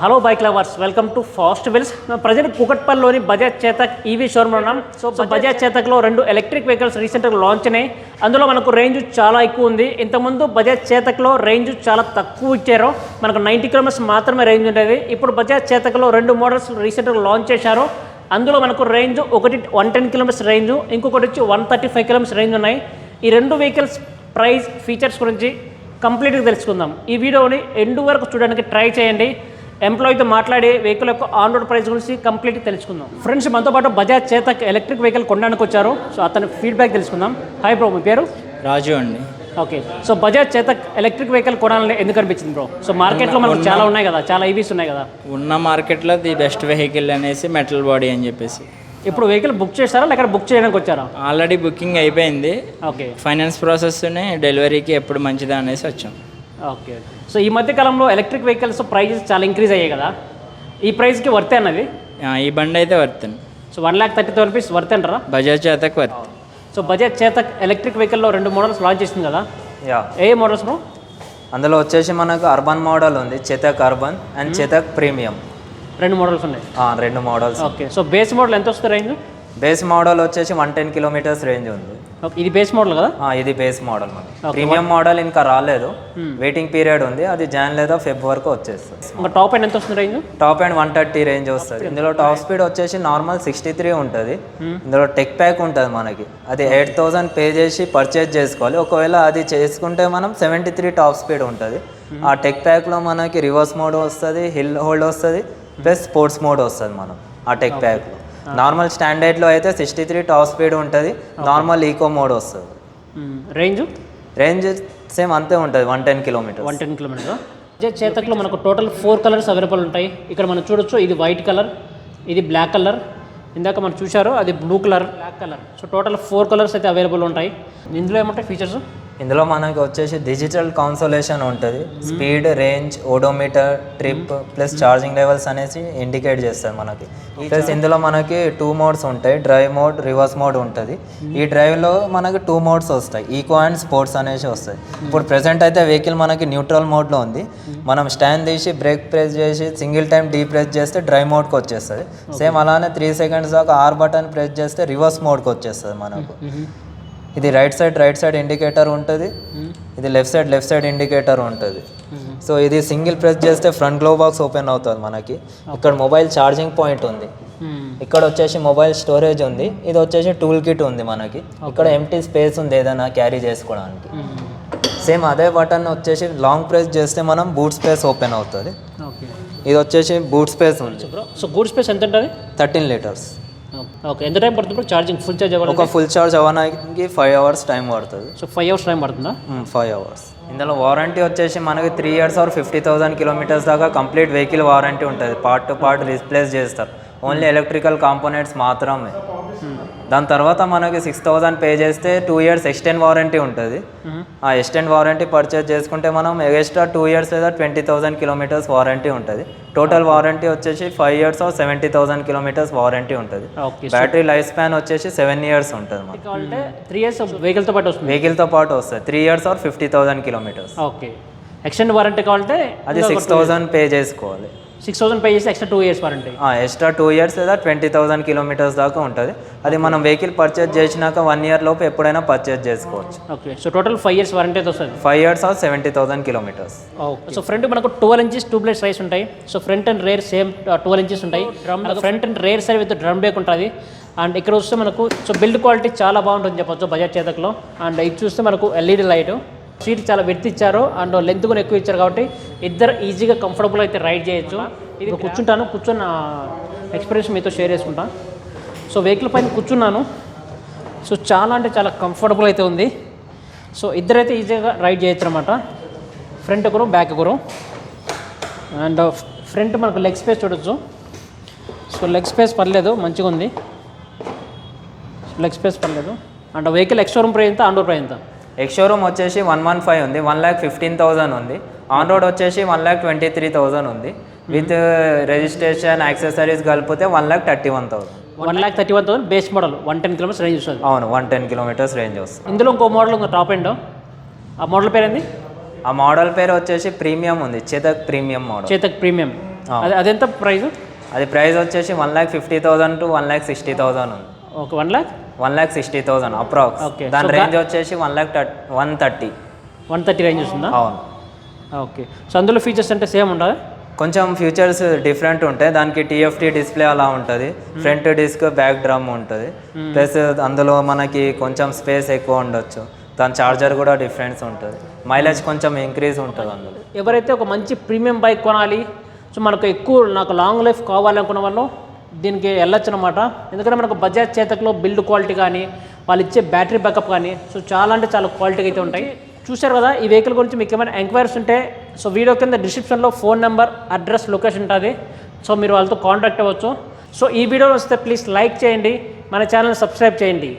Hello bike lovers welcome to fast wheels. Present కుకట్పల్లిలోని Bajaj Chetak EV showroom ఉన్నాం. So Bajaj చేతక్లో రెండు electric vehicles రీసెంట్గా launch అయినాయి. అందులో మనకు రేంజ్ చాలా ఎక్కువ ఉంది. ఇంతకుముందు బజాజ్ చేతక్లో రేంజ్ చాలా తక్కువ ఇచ్చారు. మనకు నైంటీ కిలోమీటర్స్ మాత్రమే రేంజ్ ఉండేది. ఇప్పుడు బజాజ్ చేతక్లో రెండు మోడల్స్ రీసెంట్గా లాంచ్ చేశారు. అందులో మనకు రేంజ్ ఒకటి వన్ టెన్ కిలోమీటర్స్ రేంజ్ ఇంకొకటి వచ్చి one thirty five kilometres range ఉన్నాయి. ఈ రెండు వెహికల్స్ ప్రైస్ ఫీచర్స్ గురించి కంప్లీట్గా తెలుసుకుందాం. ఈ వీడియోని ఎండు వరకు చూడడానికి ట్రై చేయండి. ఎంప్లాయీతో మాట్లాడి వెహికల్ యొక్క ఆన్ రోడ్ ప్రైస్ గురించి కంప్లీట్గా తెలుసుకుందాం. ఫ్రెండ్స్ మనతో పాటు బజాజ్ చేతక్ ఎలక్ట్రిక్ వెహికల్ కొనడానికి వచ్చారు. సో అతని ఫీడ్బ్యాక్ తెలుసుకుందాం. హాయ్ బ్రో మీ పేరు? రాజు అండి. Okay so Bajaj Chetak electric vehicle కొనాలని ఎందుకు అనిపించింది బ్రో సో మార్కెట్లో మనకు చాలా ఉన్నాయి కదా చాలా ఈవీస్ ఉన్నాయి కదా. ఉన్న మార్కెట్లో ది బెస్ట్ వెహికల్ అనేసి మెటల్ బాడీ అని చెప్పేసి. ఇప్పుడు వెహికల్ బుక్ చేస్తారా లేకపోతే బుక్ చేయడానికి వచ్చారా? ఆల్రెడీ బుకింగ్ అయిపోయింది. ఓకే ఫైనాన్స్ ప్రాసెస్ని డెలివరీకి ఎప్పుడు మంచిదా అనేసి వచ్చాం. ఓకే సో ఈ మధ్య కాలంలో ఎలక్ట్రిక్ వెహికల్స్ ప్రైజెస్ చాలా ఇంక్రీజ్ అయ్యాయి కదా. ఈ ప్రైస్కి వర్తే అన్నది ఈ బండి అయితే worth so one lakh thirty thousand rupees worth అంటారా? Bajaj Chetak worth. So Bajaj Chetak electric వెహికల్లో రెండు మోడల్స్ లాంచ్ చేసింది కదా? యా. ఏ మోడల్స్ బ్రో అందులో వచ్చేసి మనకు అర్బన్ మోడల్ ఉంది Chetak urban and Chetak premium. రెండు మోడల్స్ ఉన్నాయి. ఆ, రెండు models okay. So base model ఎంత వస్తుంది రేంజ్? బేస్ మోడల్ వచ్చేసి వన్ టెన్ కిలోమీటర్స్ రేంజ్ ఉంది. ఇది బేస్ మోడల్ కదా? ఇది బేస్ మోడల్ మనకి ప్రీమియం మోడల్ ఇంకా రాలేదు. వెయిటింగ్ పీరియడ్ ఉంది. అది జాన్ లేదా ఫెబ్ వరకు వచ్చేస్తుంది. టాప్ అండ్ ఎంత వస్తుంది range? Top end one thirty range వస్తుంది. ఇందులో టాప్ స్పీడ్ వచ్చేసి నార్మల్ సిక్స్టీ త్రీ ఉంటుంది ఇందులో టెక్ ప్యాక్ ఉంటుంది మనకి. అది ఎయిట్ థౌసండ్ పే చేసి పర్చేజ్ చేసుకోవాలి. ఒకవేళ అది చేసుకుంటే మనం సెవెంటీ త్రీ టాప్ స్పీడ్ ఉంటుంది ఆ టెక్ ప్యాక్లో మనకి రివర్స్ మోడ్ వస్తుంది హిల్ హోల్డ్ వస్తుంది ప్లస్ స్పోర్ట్స్ మోడ్ వస్తుంది మనం. ఆ టెక్ ప్యాక్లో నార్మల్ స్టాండర్డ్లో అయితే సిక్స్టీ త్రీ టాప్ స్పీడ్ ఉంటుంది. నార్మల్ ఈకో మోడ్ వస్తుంది. రేంజ్? రేంజ్ సేమ్ అంతే ఉంటుంది one ten kilometres. One ten kilometre చేతక్లో మనకు టోటల్ ఫోర్ కలర్స్ అవైలబుల్ ఉంటాయి. ఇక్కడ మనం చూడొచ్చు ఇది వైట్ కలర్ ఇది బ్లాక్ కలర్. ఇందాక మనం చూశారు అది blue colour. Black colour. So total four colours అయితే అవైలబుల్ ఉంటాయి. ఇందులో ఏముంటాయి ఫీచర్స్ ఇందులో మనకి వచ్చేసి డిజిటల్ కాన్సోలేషన్ ఉంటుంది. Speed range odometer trip plus charging levels అనేసి ఇండికేట్ చేస్తుంది మనకి. ప్లస్ ఇందులో మనకి టూ మోడ్స్ ఉంటాయి. డ్రైవ్ మోడ్ రివర్స్ మోడ్ ఉంటుంది. ఈ డ్రైవ్లో మనకి టూ మోడ్స్ వస్తాయి. ఈకో అండ్ స్పోర్ట్స్ అనేసి వస్తాయి. ఇప్పుడు ప్రెసెంట్ అయితే వెహికల్ మనకి న్యూట్రల్ మోడ్లో ఉంది. మనం స్టాండ్ తీసి బ్రేక్ ప్రెస్ చేసి సింగిల్ టైం డీ ప్రెస్ చేస్తే డ్రైవ్ మోడ్కి వచ్చేస్తుంది. సేమ్ అలానే త్రీ సెకండ్స్ దాకా ఆర్ బటన్ ప్రెస్ చేస్తే రివర్స్ మోడ్కి వచ్చేస్తుంది మనకు. ఇది right side right side indicator ఉంటుంది. ఇది left side left side indicator ఉంటుంది. సో ఇది సింగిల్ ప్రెస్ చేస్తే ఫ్రంట్ గ్లో బాక్స్ ఓపెన్ అవుతుంది మనకి. ఇక్కడ మొబైల్ ఛార్జింగ్ పాయింట్ ఉంది. ఇక్కడ వచ్చేసి మొబైల్ స్టోరేజ్ ఉంది. ఇది వచ్చేసి టూల్ కిట్ ఉంది మనకి. ఇక్కడ ఎంటీ స్పేస్ ఉంది ఏదైనా క్యారీ చేసుకోవడానికి. సేమ్ అదే బటన్ వచ్చేసి లాంగ్ ప్రెస్ చేస్తే మనం బూట్ స్పేస్ ఓపెన్ అవుతుంది. ఇది వచ్చేసి బూట్ స్పేస్ ఉంది. సో గూడ్ స్పేస్ ఎంత ఉంటుంది థర్టీన్ లీటర్స్ ఓకే. ఎంత టైం పడుతుంది ఛార్జింగ్ ఫుల్ ఛార్జ్ అవ్వాలి ఒక ఫుల్ ఛార్జ్ అవ్వడానికి ఫైవ్ అవర్స్ టైం పడుతుంది. సో ఫైవ్ అవర్స్ టైం పడుతుందా? Five hours. ఇందులో వారంటీ వచ్చేసి మనకి three years or fifty thousand kilometres దాకా కంప్లీట్ వెహికల్ వారంటీ ఉంటుంది. పార్ట్ టు పార్ట్ రీప్లేస్ చేస్తారు. ఓన్లీ ఎలక్ట్రికల్ కాంపోనెంట్స్ మాత్రమే. దాని తర్వాత మనకి సిక్స్ థౌసండ్ పే చేస్తే టూ ఇయర్స్ ఎక్స్టెండ్ వారంటీ ఉంటుంది. ఆ ఎక్స్టెండ్ వారంటీ పర్చేస్ చేసుకుంటే మనం ఎక్స్ట్రా టూ ఇయర్స్ లేదా ట్వంటీ థౌసండ్ కిలోమీటర్స్ వారంటీ ఉంటుంది. టోటల్ వారంటీ వచ్చేసి five years or seventy thousand kilometres warranty ఉంటుంది. బ్యాటరీ లైఫ్ స్పాన్ వచ్చేసి సెవెన్ ఇయర్స్ ఉంటుంది మనకి త్రీ ఇయర్స్ వెహికల్తో పాటు వస్తుంది. వెహికల్తో పాటు వస్తుంది. Three years or fifty thousand kilometres. Okay. Extend warranty కావాలంటే అది సిక్స్ థౌసండ్ పే చేసుకోవాలి. సిక్స్ థౌసండ్ పే చేసి extra two years warranty extra two years లేదా ట్వంటీ థౌసండ్ కిలోమీటర్స్ దాకా ఉంటుంది. అది మనం వెహికల్ పర్చేజ్ చేసినాక వన్ ఇయర్ లోపు ఎప్పుడైనా పర్చేజ్ చేసుకోవచ్చు. Okay so total five years warranty అయితే వస్తుంది? Five years or seventy thousand kilometres okay so front మనకు ట్వెల్వ్ ఇంచెస్ ట్యూబ్లెస్ రైస్ ఉంటాయి. So front and rear same twelve inches ఉంటాయి. Drum front and rear side with drum brake ఉంటుంది. And ఇక్కడ వస్తే మనకు so build quality చాలా బాగుంటుంది చెప్పొచ్చు బజాజ్ చేతక్లో. అండ్ ఇది చూస్తే మనకు ఎల్ఈడి లైట్ సీట్ చాలా వెత్ ఇచ్చారు. అండ్ లెంత్ కూడా ఎక్కువ ఇచ్చారు కాబట్టి ఇద్దరు ఈజీగా కంఫర్టబుల్ అయితే రైడ్ చేయొచ్చు. ఇది కూర్చుంటాను కూర్చొని ఎక్స్పీరియన్స్ మీతో షేర్ చేసుకుంటాను సో వెహికల్ పైన కూర్చున్నాను. సో చాలా అంటే చాలా కంఫర్టబుల్ అయితే ఉంది. సో ఇద్దరైతే ఈజీగా రైడ్ చేయొచ్చు అనమాట ఫ్రంట్ ఒకరు బ్యాక్ ఒకరు అండ్ ఫ్రంట్ మనకు లెగ్ స్పేస్ చూడొచ్చు. సో లెగ్ స్పేస్ పర్లేదు మంచిగా ఉంది. లెగ్ స్పేస్ పర్లేదు. And vehicle ex showroom price ఎంత రోడ్ ప్రైస్ ఎంత ఎక్స్ షోరూమ్ వచ్చేసి వన్ వన్ ఫైవ్ ఉంది. వన్ ల్యాక్ ఫిఫ్టీన్ థౌసండ్ ఉంది. ఆన్ రోడ్ వచ్చేసి one lakh twenty three thousand ఉంది విత్ రిజిస్ట్రేషన్ యాక్సెసరీస్ కలిపితే one lakh thirty one thousand one lakh thirty one thousand base model one ten kilometres range వస్తుంది. అవును one ten kilometres range వస్తుంది. ఇందులో ఇంకో model ఇంకో top end ఆ model పేరు ఏంది? ఆ మోడల్ పేరు వచ్చేసి ప్రీమియం ఉంది Chetak premium model Chetak premium. అది అదెంత ప్రైస్ అది ప్రైస్ వచ్చేసి one lakh fifty thousand to one lakh sixty thousand ఉంది. ఒక one lakh one lakh sixty thousand approx. దాని రేంజ్ వచ్చేసి one lakh one thirty one thirty range వస్తుందా? అవును. ఓకే. సో అందులో ఫీచర్స్ అంటే సేమ్ ఉండదా కొంచెం ఫీచర్స్ డిఫరెంట్ ఉంటాయి. దానికి టీఎఫ్టీ డిస్ప్లే అలా ఉంటుంది. ఫ్రంట్ డిస్క్ బ్యాక్ డ్రమ్ ఉంటుంది. ప్లస్ అందులో మనకి కొంచెం స్పేస్ ఎక్కువ ఉండొచ్చు. దాని చార్జర్ కూడా డిఫరెన్స్ ఉంటుంది. మైలేజ్ కొంచెం ఇంక్రీజ్ ఉంటుంది అందులో. ఎవరైతే ఒక మంచి ప్రీమియం బైక్ కొనాలి సో మనకు ఎక్కువ నాకు లాంగ్ లైఫ్ కావాలనుకున్న వాళ్ళు దీనికి వెళ్ళొచ్చు అనమాట ఎందుకంటే మనకు బజాజ్ చేతక్లో బిల్డ్ క్వాలిటీ కానీ వాళ్ళు ఇచ్చే బ్యాటరీ బ్యాకప్ కానీ సో చాలా అంటే చాలా క్వాలిటీగా అయితే ఉంటాయి. చూశారు కదా ఈ వెహికల్ గురించి మీకు ఏమైనా ఎంక్వైరీస్ ఉంటే సో వీడియో కింద డిస్క్రిప్షన్లో ఫోన్ నెంబర్ అడ్రస్ లొకేషన్ ఉంటుంది. సో మీరు వాళ్ళతో కాంటాక్ట్ అవ్వచ్చు. సో ఈ వీడియో వస్తే ప్లీజ్ లైక్ చేయండి. మన ఛానల్ సబ్స్క్రైబ్ చేయండి.